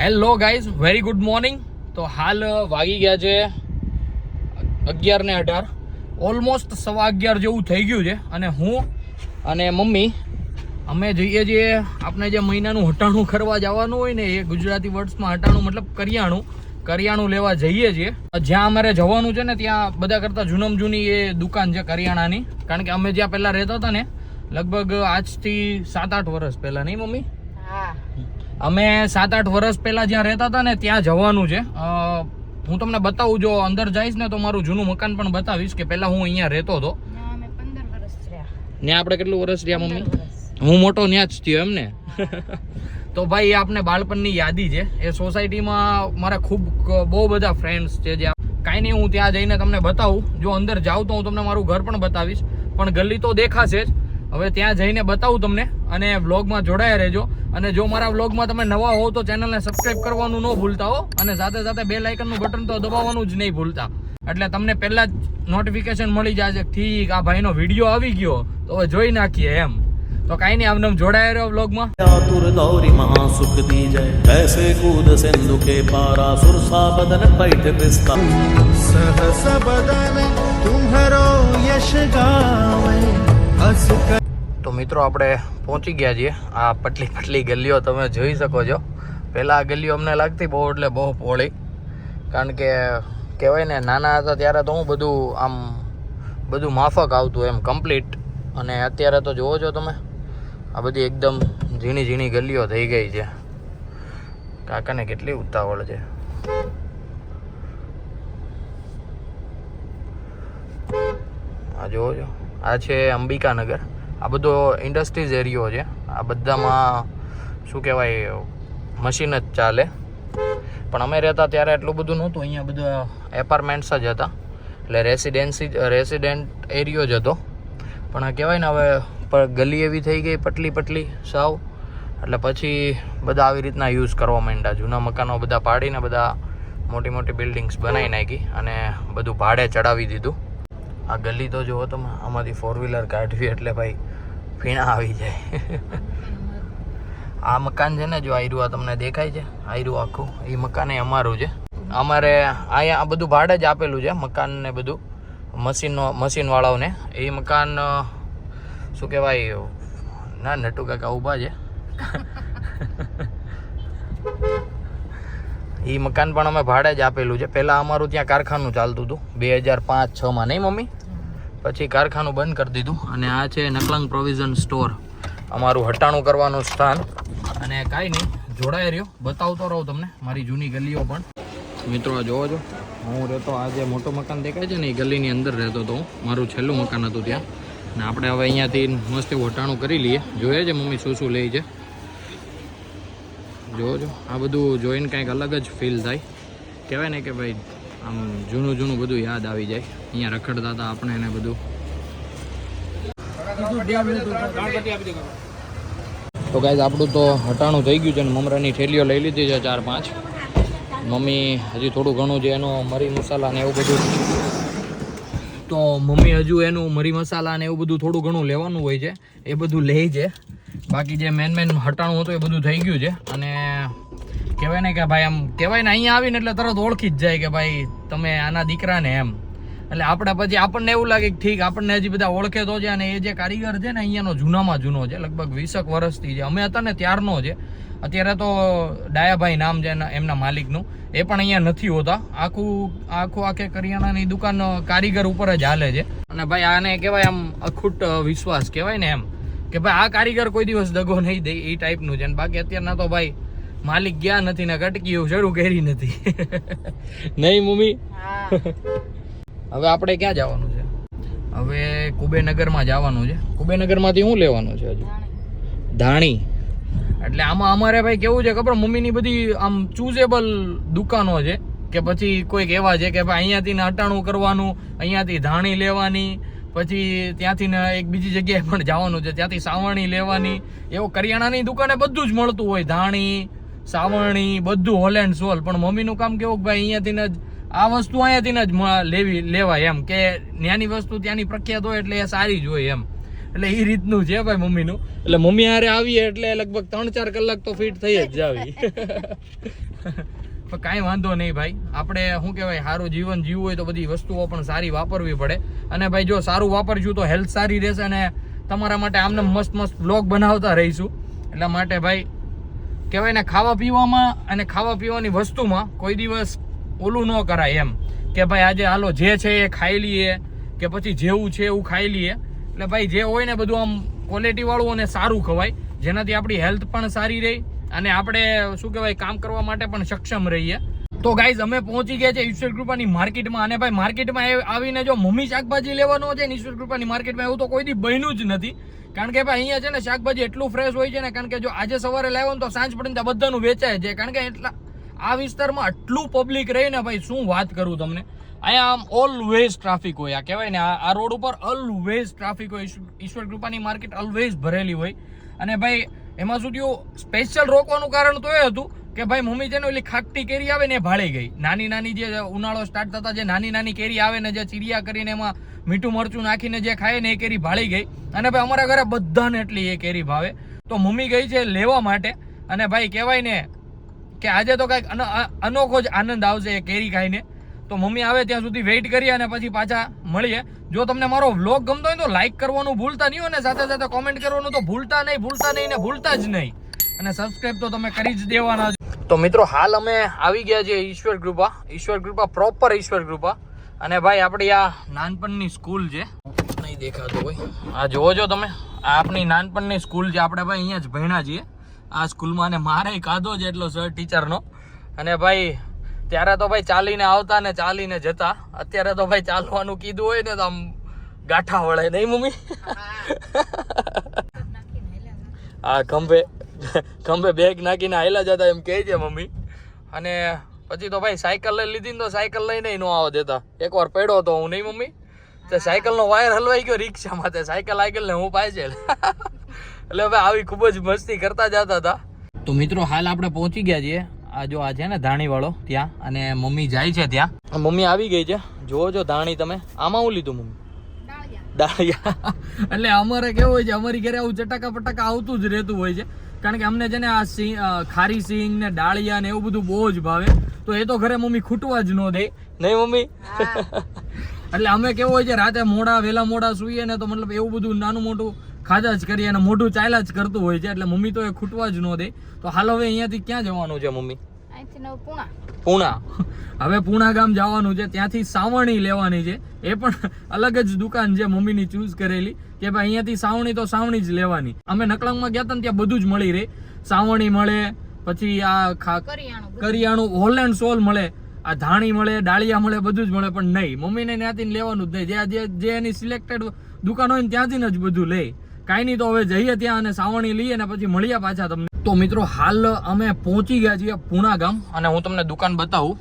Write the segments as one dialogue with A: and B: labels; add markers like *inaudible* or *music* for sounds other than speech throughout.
A: Hello guys very good morning તો હાલ વાગી ગયા છે અગિયાર ને અઢાર. ઓલમોસ્ટ સવા અગિયાર જેવું થઈ ગયું છે. અને હું અને મમ્મી અમે જઈએ છીએ આપણે જે મહિનાનું હટાણું કરવા જવાનું હોય ને એ ગુજરાતી વર્ડ્સમાં હટાણું મતલબ કરિયાણું. કરિયાણું લેવા જઈએ છીએ. જ્યાં અમારે જવાનું છે ને ત્યાં બધા કરતાં જૂનમ જૂની એ દુકાન છે કરિયાણાની. કારણ કે અમે જ્યાં પહેલાં રહેતા હતા ને લગભગ આજથી સાત આઠ વર્ષ પહેલાં. નહીં મમ્મી?
B: હા.
A: અમે સાત આઠ વર્ષ પહેલા જ્યાં રહેતા હતા ને ત્યાં જવાનું છે. હું તમને બતાવું જો અંદર જઈશ ને તો મારું જૂનું મકાન પણ બતાવીશ કે પહેલાં હું અહીંયા રહેતો હતો.
B: ના
A: આપણે કેટલું વર્ષ રહ્યા મમ્મી? હું મોટો ત્યાં જ થયો એમ ને. તો ભાઈ એ આપણે બાળપણની યાદી છે. એ સોસાયટીમાં મારા ખૂબ બહુ બધા ફ્રેન્ડ્સ છે જ્યાં કાંઈ નહીં હું ત્યાં જઈને તમને બતાવું. જો અંદર જાઉં તો હું તમને મારું ઘર પણ બતાવીશ. પણ ગલી તો દેખાશે જ. હવે ત્યાં જઈને બતાવું તમને અને વ્લોગમાં જોડાયા રહેજો. અને જો મારા વ્લોગમાં તમે નવા હો તો ચેનલને સબસ્ક્રાઈબ કરવાનું ન ભૂલતા હો. અને સાથે સાથે બે લાઇકનનું બટન તો દબાવવાનું જ નહીં ભૂલતા. એટલે તમને પહેલાં જ નોટિફિકેશન મળી જશે ઠીક આ ભાઈનો વીડિયો આવી ગયો. તો જોઈ નાખીએ એમ. તો કાંઈ નહીં આમને જોડાયા રહ્યો વ્લોગમાં
C: ચાતુર દૌરી મહા
D: સુખ દી જય. કૈસે કૂદ સિંધુ કે
A: તો મિત્રો આપણે પહોંચી ગયા છીએ. આ પટલી પટલી ગલીઓ તમે જોઈ શકો છો. પહેલાં આ ગલીઓ અમને લાગતી બહુ, એટલે બહુ પહોળી. કારણ કે કહેવાય ને, નાના હતા ત્યારે તો હું બધું આમ બધું માફક આવતું એમ કમ્પ્લીટ અને અત્યારે તો જુઓ છો તમે, આ બધી એકદમ ઝીણી ઝીણી ગલીઓ થઈ ગઈ છે. કાકાને કેટલી ઉતાવળ છે. આ જુઓ છો. આ છે અંબિકાનગર આ બધો ઇન્ડસ્ટ્રીઝ એરિયો છે. આ બધામાં શું કહેવાય મશીન જ ચાલે. પણ અમે રહેતા ત્યારે એટલું બધું નહોતું. અહીંયા બધા એપાર્ટમેન્ટ્સ જ હતા. એટલે રેસિડેન્સી રેસિડેન્ટ એરિયો જ હતો. પણ આ કહેવાય ને, હવે ગલી એવી થઈ ગઈ, પટલી પટલી, સાવ. એટલે પછી બધા આવી રીતના યુઝ કરવા માંડ્યા. જૂના મકાનો બધા પાડીને બધા મોટી મોટી બિલ્ડિંગ્સ બનાવી નાખી અને બધું ભાડે ચડાવી દીધું. આ ગલી તો જુઓ તમે, આમાંથી ફોર વ્હીલર કાઢવી, એટલે ભાઈ ફીણા આવી જાય. આ મકાન છે ને, જો આયરું આ તમને દેખાય છે, આયરું આખું. એ મકાન અમારું છે. અમારે અહીંયા આ બધું ભાડે જ આપેલું છે, મકાન ને બધું, મશીનનો, મશીનવાળાઓને. એ મકાન શું કહેવાય, ના, નટુ કાકા ઊભા છે. એ મકાન પણ અમે ભાડે જ આપેલું છે. પહેલાં અમારું ત્યાં કારખાનું ચાલતું હતું, બે હજાર પાંચ છમાં નહીં, મમ્મી? પછી કારખાનું બંધ કરી દીધું અને આ છે નકલંગ પ્રોવિઝન સ્ટોર અમારું હટાણું કરવાનું સ્થાન. અને કાંઈ નહીં, જોડાઈ રહ્યો. બતાવતો રહું તમને, મારી જૂની ગલીઓ પણ. મિત્રો, આ જોવો છો. હું રહેતો આ જે મોટું મકાન દેખાય છે ને, એ ગલીની અંદર રહેતો હતો મારું છેલ્લું મકાન હતું ત્યાં. અને આપણે હવે અહીંયાથી મસ્ત એવું હટાણું કરી લઈએ. જોઈએ છે મમ્મી શું શું લે છે. જોવો છો. આ બધું જોઈને કંઈક અલગ જ ફીલ થાય. કહેવાય ને કે ભાઈ આમ જૂનું જૂનું બધું યાદ આવી જાય. અહીંયા રખડતા હતા આપણે એને બધું. તો કાંઈ આપણું તો હટાણું થઈ ગયું છે અને મમરાની થેલીઓ લઈ લીધી છે ચાર પાંચ. મમ્મી હજી થોડું ઘણું છે એનું મરી મસાલા ને એવું બધું. તો મમ્મી હજુ એનું મરી મસાલા ને એવું બધું થોડું ઘણું લેવાનું હોય છે. એ બધું લે છે. બાકી જે મેન મેન હટાણું હતું એ બધું થઈ ગયું છે. અને કહેવાય ને કે ભાઈ આમ કહેવાય ને અહીંયા આવીને એટલે તરત ઓળખી જ જાય કે ભાઈ તમે આના દીકરાને એમ. એટલે આપણે પછી આપણને એવું લાગે કે ઠીક, આપણને હજી બધા ઓળખે તો છે અને એ જે કારીગર છે ને અહીંયાનો જૂનામાં જૂનો છે, લગભગ વીસક વર્ષથી છે. અમે હતા ને ત્યારનો છે. અત્યારે તો ડાયાભાઈ નામ છે એમના માલિકનું. એ પણ અહીંયા નથી હોતા. આખું આખું આખે કરિયાણાની દુકાન કારીગર ઉપર જ હાલે છે. અને ભાઈ આને કહેવાય આમ અખૂટ વિશ્વાસ કહેવાય ને એમ. કે ભાઈ આ કારીગર કોઈ દિવસ દગો નહીં દે, એ ટાઈપનું છે. અને બાકી અત્યારના તો ભાઈ માલિક ગયા નથી ને કટકી શરૂ કરી નથી. નહીં મમ્મી? હવે આપણે ક્યાં જવાનું છે? હવે કુબેનગરમાં જવાનું છે. કુબેનગરમાંથી શું લેવાનું છે હજુ? ધાણી. એટલે આમાં અમારે ભાઈ કેવું છે ખબર? મમ્મીની બધી આમ ચૂઝેબલ દુકાનો છે કે પછી કોઈક એવા છે કે ભાઈ અહીંયાથી ને અટાણું કરવાનું અહીંયાથી ધાણી લેવાની પછી ત્યાંથી ને એક બીજી જગ્યાએ પણ જવાનું છે. ત્યાંથી સાવણી લેવાની. એવો કરિયાણાની દુકાને બધું જ મળતું હોય. ધાણી સાવરણી, બધું હોલ એન્ડ સોલ પણ મમ્મીનું કામ કેવું કે ભાઈ અહીંયાથી જ, આ વસ્તુ અહીંયાથી જ લેવી, લેવાય એમ. કે ત્યાંની વસ્તુ ત્યાંની પ્રખ્યાત હોય એટલે એ સારી જ હોય એમ. એટલે એ રીતનું છે ભાઈ મમ્મીનું. એટલે મમ્મી હારે આવીએ એટલે લગભગ ત્રણ ચાર કલાક તો ફિટ થઈ જ જાવી. પણ કાંઈ વાંધો નહીં ભાઈ. આપણે, શું કહેવાય, સારું જીવન જીવવું હોય તો બધી વસ્તુઓ પણ સારી વાપરવી પડે. અને ભાઈ, જો સારું વાપરશું તો હેલ્થ સારી રહેશે અને તમારા માટે આમને મસ્ત મસ્ત બ્લોગ બનાવતા રહીશું. એટલા માટે ભાઈ કહેવાય ને, ખાવા પીવામાં અને ખાવા પીવાની વસ્તુમાં કોઈ દિવસ ઓલું ન કરાય એમ કે ભાઈ આજે હાલો જે છે એ ખાઈ લઈએ કે પછી જેવું છે એવું ખાઈ લઈએ. એટલે ભાઈ જે હોય ને બધું આમ ક્વોલિટીવાળું અને સારું ખવાય. જેનાથી આપણી હેલ્થ પણ સારી રહી અને આપણે શું કહેવાય, કામ કરવા માટે પણ સક્ષમ રહીએ. તો ગાઈઝ અમે પહોંચી ગયા છે ઈશ્વર કૃપાની માર્કેટમાં. અને ભાઈ, માર્કેટમાં આવીને જો મમ્મી શાકભાજી લેવાનો છે ને ઈશ્વર કૃપાની માર્કેટમાં, એવું તો કોઈ દી બન્યું જ નથી. કારણ કે ભાઈ, અહીંયા છે ને શાકભાજી એટલું ફ્રેશ હોય છે ને, કારણ કે જો આજે સવારે લાવ્યો ને તો સાંજ પડીને ત્યાં બધાનું વેચાય છે. કારણ કે એટલા આ વિસ્તારમાં આટલું પબ્લિક રહીને ભાઈ, શું વાત કરું તમને? અહીંયા આમ ઓલવેઝ ટ્રાફિક હોય, આ કહેવાય ને, આ રોડ ઉપર ઓલવેઝ ટ્રાફિક હોય. ઈશ્વર કૃપાની માર્કેટ ઓલવેઝ ભરેલી હોય. અને ભાઈ, એમાં શું થયું? સ્પેશિયલ રોકવાનું કારણ તો એ હતું કે ભાઈ મમ્મી છે ને ઓલી ખાટી કેરી આવે ને એ ભાળી ગઈ. નાની નાની જે ઉનાળો સ્ટાર્ટ થતા જે નાની નાની કેરી આવે ને જે ચીડિયા કરીને એમાં મીઠું મરચું નાખીને જે ખાય ને એ કેરી ભાળી ગઈ. અને ભાઈ અમારા ઘરે બધાને એટલી એ કેરી ભાવે. તો મમ્મી ગઈ છે લેવા માટે. અને ભાઈ કહેવાય ને કે આજે તો કાંઈક અનોખો જ આનંદ આવશે એ કેરી ખાઈને. તો મમ્મી આવે ત્યાં સુધી વેઇટ કરીએ અને પછી પાછા મળીએ. જો તમને મારો વ્લોગ ગમતો હોય તો લાઇક કરવાનું ભૂલતા નહીં અને સાથે સાથે કોમેન્ટ કરવાનું તો ભૂલતા નહીં ભૂલતા નહીં ને ભૂલતા જ નહીં. અને સબસ્ક્રાઇબ તો તમે કરી જ દેવાના તો મિત્રો, હાલ અમે આવી ગયા છીએ ઈશ્વર કૃપા. ઈશ્વર કૃપા પ્રોપર ઈશ્વર કૃપા. અને ભાઈ, આપણી આ નાનપણની સ્કૂલ છે. નહીં દેખાતું ભાઈ આ જોવો છો તમે, આ આપણી નાનપણની સ્કૂલ છે. આપણે ભાઈ અહીંયા જ ભણ્યા છીએ. આ સ્કૂલમાં અને મારે કાધો છે એટલો સર ટીચરનો અને ભાઈ, ત્યારે તો ભાઈ ચાલીને આવતા ને ચાલીને જતા. અત્યારે તો ભાઈ ચાલવાનું કીધું હોય ને તો આમ ગાંઠા વળે. નહીં મમ્મી? *laughs* આ ખંભે ખંભે બેગ નાખીને હાયલા જતા એમ કહે છે મમ્મી. અને પછી તો ભાઈ સાયકલ લઈ લીધી ને તો સાયકલ લઈને ન આવવા દેતા. એકવાર પડ્યો હતો હું નહીં મમ્મી. તે સાયકલનો વાયર હલવાઈ ગયો રિક્ષામાં. તે સાયકલ આગળ ને હું પાછળ. એટલે હવે આવી ખૂબ જ મસ્તી કરતા જતા હતા. તો મિત્રો હાલ આપણે પહોંચી ગયા છીએ. આ જો આ છે ને ધાણીવાળો ત્યાં. અને મમ્મી જાય છે ત્યાં. મમ્મી આવી ગઈ છે. જોવો છો ધાણી તમે. આમાં હું લીધું મમ્મી?
B: ડાળિયા *laughs*
A: એટલે અમારે કેવું હોય છે? અમારી ઘરે આવું ચટાકા પટાકા આવતું જ રહેતું હોય છે. કારણ કે અમને છે ને આ ખારી સિંગ ને ડાળિયા ને એવું બધું બહુ જ ભાવે. તો એ તો ઘરે મમ્મી ખૂટવા જ ન દે. નહીં મમ્મી? એટલે અમે કેવું હોય છે રાતે મોડા વેલા મોડા સૂઈએ ને તો મતલબ એવું બધું નાનું મોટું ખાધા જ કરીએ અને મોઢું ચાલ્યા જ કરતું હોય છે એટલે મમ્મી તો એ ખૂટવા જ ન દે. તો હાલ હવે અહીંયાથી ક્યાં જવાનું છે મમ્મી?
B: પૂણા.
A: પૂણા. હવે પૂણા ગામ જવાનું છે ત્યાંથી સાવણી લેવાની છે. એ પણ અલગ જ દુકાન છે મમ્મીની ચૂઝ કરેલી. કે ભાઈ અહીંયાથી સાવણી તો સાવણી જ લેવાની. અમે નકળંગમાં ગયા હતા ત્યાં બધું જ મળી રહે. સાવણી મળે પછી આ
B: કરિયાણું બધું.
A: કરિયાણું હોલ એન્ડ સોલ મળે આ ધાણી મળે ડાળિયા મળે બધું જ મળે પણ નહીં. મમ્મીને ત્યાંથી લેવાનું જ નહીં. જે જે જે એની સિલેક્ટેડ દુકાન હોય ને ત્યાંથી જ બધું લે. કાંઈ નહીં તો હવે જઈએ ત્યાં અને સાવણી લઈએ ને પછી મળીએ પાછા તમને. તો મિત્રો, હાલ અમે પહોંચી ગયા છીએ પૂણા ગામ અને હું તમને દુકાન બતાવું.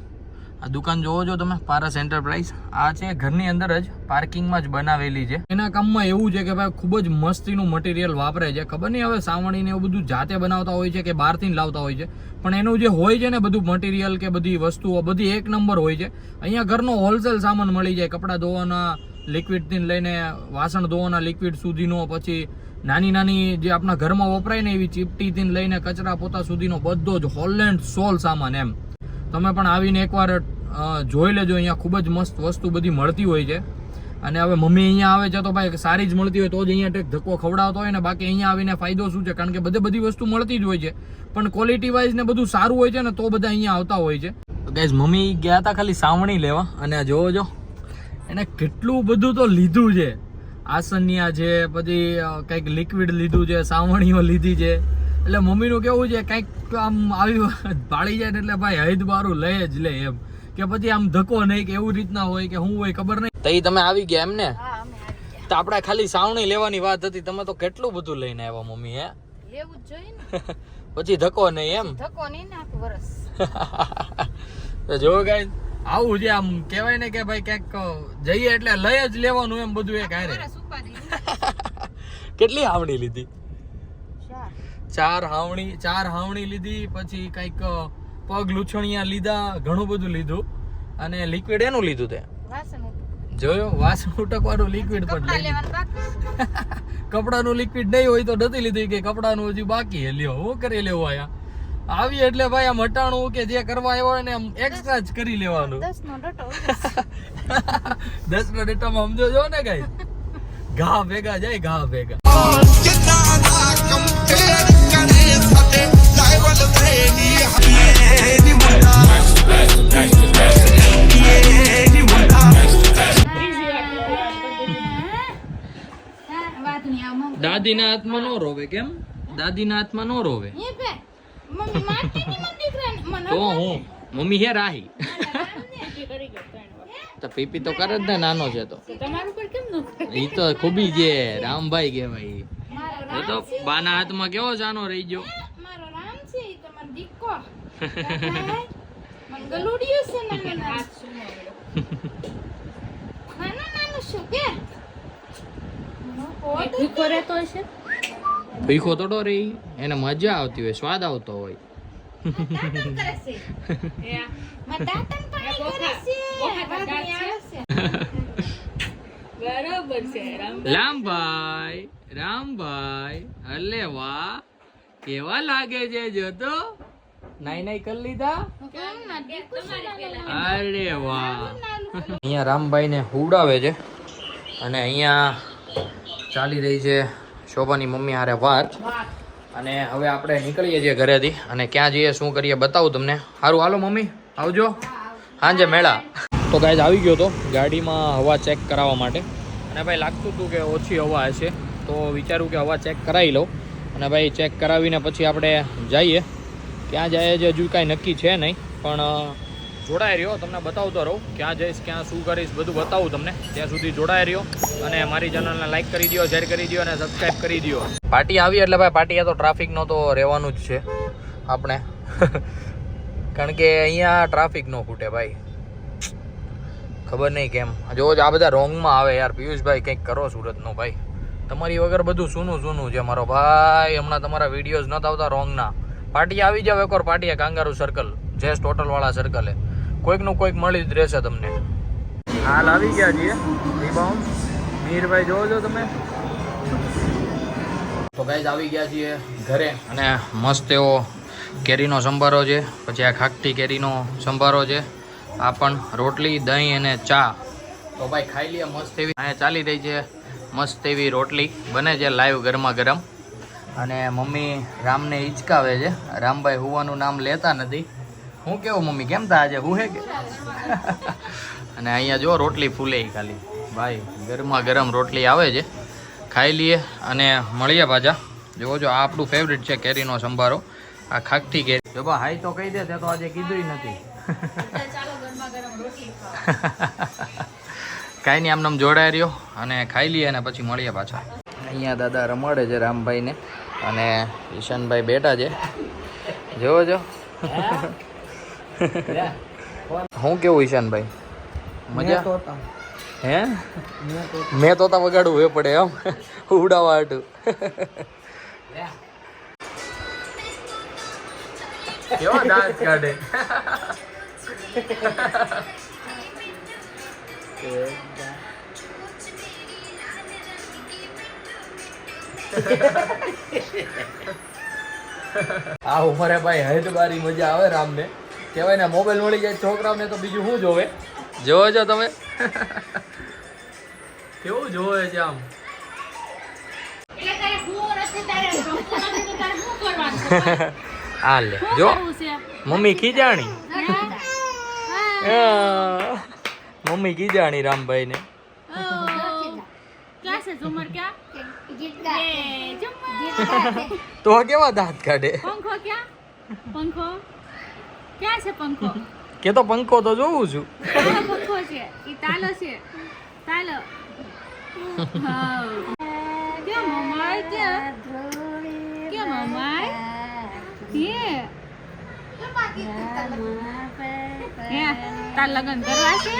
A: આ દુકાન જોવો છો તમે પારસ એન્ટરપ્રાઇઝ આ છે ઘરની અંદર જ પાર્કિંગમાં જ બનાવેલી છે. એના કામમાં એવું છે કે ભાઈ ખૂબ જ મસ્તીનું મટીરિયલ વાપરે છે. ખબર નહીં હવે સાવણીને એવું બધું જાતે બનાવતા હોય છે કે બહારથી લાવતા હોય છે. પણ એનું જે હોય છે ને બધું મટીરિયલ કે બધી વસ્તુઓ, બધી એક નંબર હોય છે. અહીંયા ઘરનો હોલસેલ સામાન મળી જાય. કપડાં ધોવાના લિક્વિડથી લઈને વાસણ ધોવાના લિક્વિડ સુધીનો પછી નાની નાની જે આપણા ઘરમાં વપરાય ને એવી ચીપટીથી લઈને કચરા પોતા સુધીનો બધો જ હોલ એન્ડ સોલ સામાન એમ. તમે પણ આવીને એકવાર જોઈ લેજો, અહીંયા ખૂબ જ મસ્ત વસ્તુ બધી મળતી હોય છે. અને હવે મમ્મી અહીંયા આવે છે તો ભાઈ સારી જ મળતી હોય તો જ અહીંયા ટેક ધક્કો ખવડાવતો હોય ને બાકી અહીંયા આવીને ફાયદો શું છે? કારણ કે બધે બધી વસ્તુ મળતી જ હોય છે. પણ ક્વોલિટી વાઇઝ ને બધું સારું હોય છે ને તો બધા અહીંયા આવતા હોય છે. ગેસ મમ્મી ગયા હતા ખાલી સાવણી લેવા અને જોવો જો. એને કેટલું બધું તો લીધું છે. આસનિયા છે પછી કંઈક લિક્વિડ લીધું છે સાવણીઓ લીધી છે. એટલે મમ્મીનું કેવું છે કંઈક આમ આવી ભાળી જાય ને એટલે ભાઈ હૈદ બારું લે જ લે એમ. કે પછી આમ ધક્કો નહીં કે એવું રીતના હોય કે હું હોય ખબર નહીં. તઈ તમે આવી ગયા એમ ને
B: હા અમે આવી ગયા.
A: તો આપણે ખાલી સાવણી લેવાની વાત હતી તમે તો કેટલું બધું લઈને આવ્યા મમ્મી હે?
B: લેવું જ જોઈએ ને. *laughs*
A: પછી ધક્કો નહીં એમ?
B: ધક્કો નહીં ને આખું વરસ. *laughs*
A: તો જો ગાઈ આવું છે આમ કહેવાય ને કે ભાઈ ક્યાંક જઈએ એટલે લઈ જ લેવાનું એમ બધું એક હારે. *laughs* કેટલી હાવણી લીધી?
B: ચાર.
A: હાવણી ચાર હાવણી લીધી પછી કંઈક પગ લૂછણિયા લીધા ઘણું બધું લીધું. અને લિક્વિડ એનું લીધું તે? જોયું? વાસણ ઉટકવાનું લિક્વિડ પણ કપડાનું લિક્વિડ *laughs* નહીં હોય તો નથી લીધું કે કપડાનું હજી બાકી લ્યો હું કરી લેવું આયા આવી એટલે ભાઈ આમ હટાણું કે જે કરવા આવ્યો હોય ને આમ એક્સ્ટ્રા જ કરી લેવાનું.
B: દસ નો ડટો. *laughs*
A: દસ નો ડેટામાં સમજો છો ને કઈ ઘા ભેગા જાય ઘા ભેગા. દાદીના હાથમાં નો રોવે કેમ? દાદીના હાથમાં નો રોવે.
B: મમ્મી મારતી ની મન દીકરાને મને
A: તો હું. મમ્મી હે રાહી. તો પીપી તો કરે જ ને નાનો છે તો.
B: તમારું પર કેમ નો
A: ઈ તો ખૂબી છે રામભાઈ કહેવાય
B: ભાઈ
A: એ તો બાના હાથમાં કેવો જાનો રહી ગયો.
B: મારો રામ છે ઈ તો મારો દીકો મન ગલુડિયું છે નાનું નાનું નાનું શું કે? દીકો તો હશે.
A: ભીખો તોડો રે એને મજા આવતી હોય, સ્વાદ આવતો હોય. રામભાઈ રામભાઈ, અલે વાહ, કેવા લાગે છે જોતો? નાઈ નાઈ કરી લીધા? અરે વાહ. અહીંયા રામભાઈ ને હુવડાવે છે અને અહીંયા ચાલી રહી છે શોભાની મમ્મી હારે વાત. અને હવે આપણે નીકળીએ છીએ ઘરેથી. અને ક્યાં જઈએ, શું કરીએ, બતાવું તમને. સારું હાલો મમ્મી, આવજો. હાંજે મેળા. તો ગાય આવી ગયો તો ગાડીમાં હવા ચેક કરાવવા માટે. અને ભાઈ, લાગતું હતું કે ઓછી હવા હશે, તો વિચાર્યું કે હવા ચેક કરાવી લઉં. અને ભાઈ ચેક કરાવીને પછી આપણે જઈએ. ક્યાં જઈએ છે હજુ કાંઈ નક્કી છે નહીં, પણ જોડાઈ રહ્યો. તમને બતાવતો રહું ક્યાં જઈશ, ક્યાં શું કરીશ, બધું બતાવું તમને. ત્યાં સુધી જોડાઈ રહ્યો અને મારી ચેનલને લાઈક કરી દો શેર કરી દો અને સબસ્ક્રાઈબ કરી દો પાર્ટી આવી એટલે ભાઈ, પાર્ટી તો ટ્રાફિકનો તો રહેવાનું જ છે આપણે. *laughs* કારણ કે અહીંયા ટ્રાફિક ન ખૂટે ભાઈ. ખબર નહીં કેમ. જો આ બધા રોંગમાં આવે યાર. પિયુષભાઈ, કંઈક કરો સુરતનો ભાઈ. તમારી વગર બધું સૂનું સૂનું છે મારો ભાઈ. હમણાં તમારા વિડીયોઝ નતા આવતા રોંગના પાર્ટી આવી જાવ એકવાર પાર્ટીએ કાંગારું સર્કલ જેસ ટોટલવાળા સર્કલે કોઈકનું કોઈક મળી જ રહેશે તમને. હાલ આવી ગયા છીએ મીરભાઈ, જોવો છો તમે? તો ગાઈઝ આવી ગયા છીએ ઘરે અને મસ્ત એવો કેરીનો સંભારો છે. પછી આ ખાકટી કેરીનો સંભારો છે. આ પણ રોટલી, દહીં અને ચા. તો ભાઈ, ખાઈ લઈએ મસ્ત એવી. અહીંયા ચાલી રહી છે મસ્ત એવી રોટલી. બને છે લાઈવ ગરમા ગરમ. અને મમ્મી રામને હિચકાવે છે. રામભાઈ હોવાનું નામ લેતા નથી. હું કેવું, મમ્મી, કેમ તા આજે? હું હે કે? અને અહીંયા જો રોટલી ફૂલે ખાલી. ભાઈ, ગરમા ગરમ રોટલી આવે છે. ખાઈ લઈએ અને મળીએ પાછા. જોવો જો આ આપણું ફેવરિટ છે કેરીનો સંભારો. આ ખાકઠી કેરી. જો બા, હાઈ તો કહી દે, તે તો આજે કીધું નથી. કાંઈ નહીં આમનામ જોડાઈ રહ્યો અને ખાઈ લઈએ અને પછી મળીએ પાછા. અહીંયા દાદા રમાડે છે રામભાઈને અને ઈશાનભાઈ બેઠા છે. જોવો જો *laughs* હું કેવું ઈશાનભાઈ મજા? હે? મેં તોતા. વગાડવું એ પડે એમ. ઉડાવા હાટું. કેવા કાઢે આ ઉંમરે ભાઈ હેડ બારી મજા આવે રામને. કહેવાય ને મોબાઈલ મળી જાય છોકરાઓને તો બીજું શું જોવે? જોવો છો તમે? *laughs* કેવું જોવે છે આમ?
B: એટલે તારે હું નથી તારે રમતું નથી તો તારે શું કરવાનું? *laughs*
A: આ લે જો. મમ્મી ખીજાણી.
B: હે?
A: મમ્મી ખીજાણી રામભાઈ ને. તો કેવા દાંત કાઢે?
B: પંખો ક્યાં? પંખો? ક્યાં છે પંખો?
A: કે તો પંખો તો જોઉં છું.
B: પંખો છે. ઈ તાલો છે. તાલો. ક્યાં? મમાય ક્યાં ક્યાં તાર લગન કરવા છે?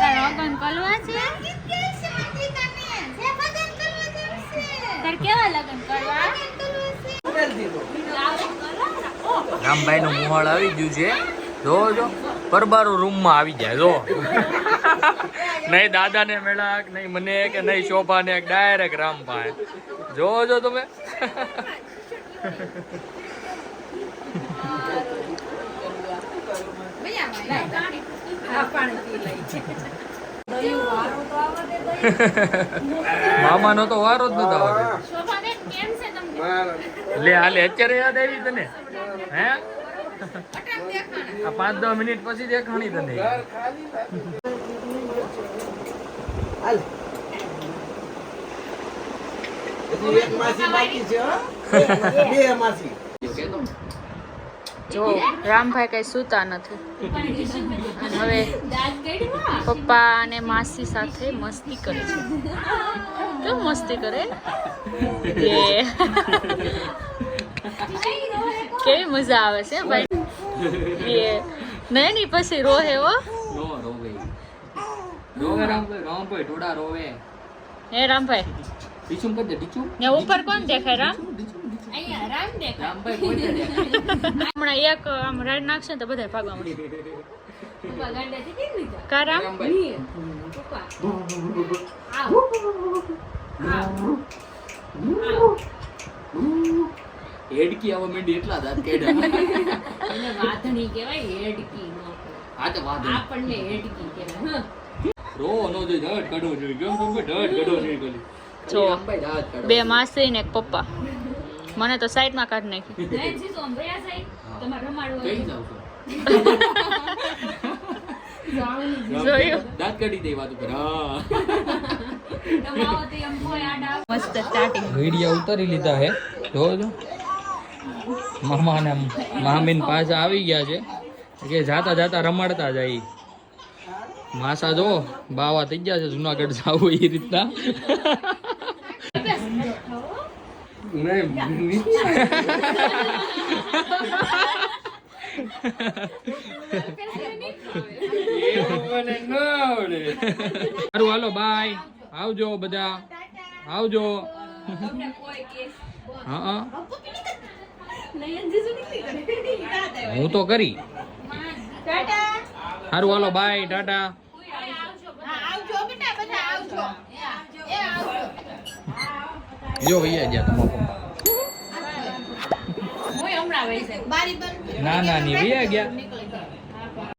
B: તાર લગન કરવા છે? તાર કેવા લગન કરવા?
A: રામભાઈ નું મોહળ આવી ગયું છે. જો જો. પરબારો રૂમમાં આવી જાય જો. નહીં દાદાને મેળા કે નહીં મને કે નહીં શોભાને ડાયરેક્ટ રામભાઈ. જોવો છો તમે. મામાનો તો વારો જ નતો આવતો. લે, હાલે, અત્યારે યાદ આવી તને? હે? આ પાંચ દસ મિનિટ પછી દેખાણી તને.
E: જો, રામભાઈ કઈ સૂતા નથી. હવે પપ્પા અને માસી સાથે મસ્તી કરે છે. કેમ મસ્તી કરે? *laughs* એ કેવી મજા આવે છે ભાઈ? એ નહીં નહીં પછી રોહે હો
A: નો રોવે રામભાઈ રામભાઈ થોડા રોવે
E: હે. રામભાઈ
A: ટીચું કરી દે
E: ત્યાં ઉપર કોણ દેખાય રામ?
B: અહીંયા રામ દેખાય.
A: રામભાઈ કોઈ દેખાય.
E: હમણાં એક આમ રાઈડ નાખશે તો બધા ભાગવા
B: મળે
E: કા રામ?
A: રામભાઈ
B: પપ્પા.
A: હેડકી આવો માંડી એટલા દાંત કાઢ્યા.
B: વાધણી કહેવાય હેડકી નો
A: આ તો વાંધો
B: આપણને હેડકી કહેવાય
A: રો નો જે દાંત કાઢો જોઈએ. કેમ તમે દાંત કાઢો જોઈએ કોલી
E: જો. બે માસી ને એક પપ્પા. મને તો સાઈડમાં કાઢી નાખી
B: તમારે રમાડવું
A: કઈ જાવ
E: જોયું
A: દાંત કાઢી દે વાત ઉપર. હા.
E: મસ્ત સ્ટાર્ટિંગ
A: વિડિયો ઉતારી લીધા હે. છો? મામા ને મામીન પાછા આવી ગયા છે. કે જાતા જાતા રમાડતા જાય. માસા જો બાવા થઈ ગયા છે જુનાગઢ જાવું એ રીતના. સારું હાલો બાય આવજો બધા. આવજો. હા હા. હું તો કરી. સારું હાલો બાય ટાટા. જો ભૈયા ગયા તમારો પપ્પા. ના ના ની ભૈયા ગયા.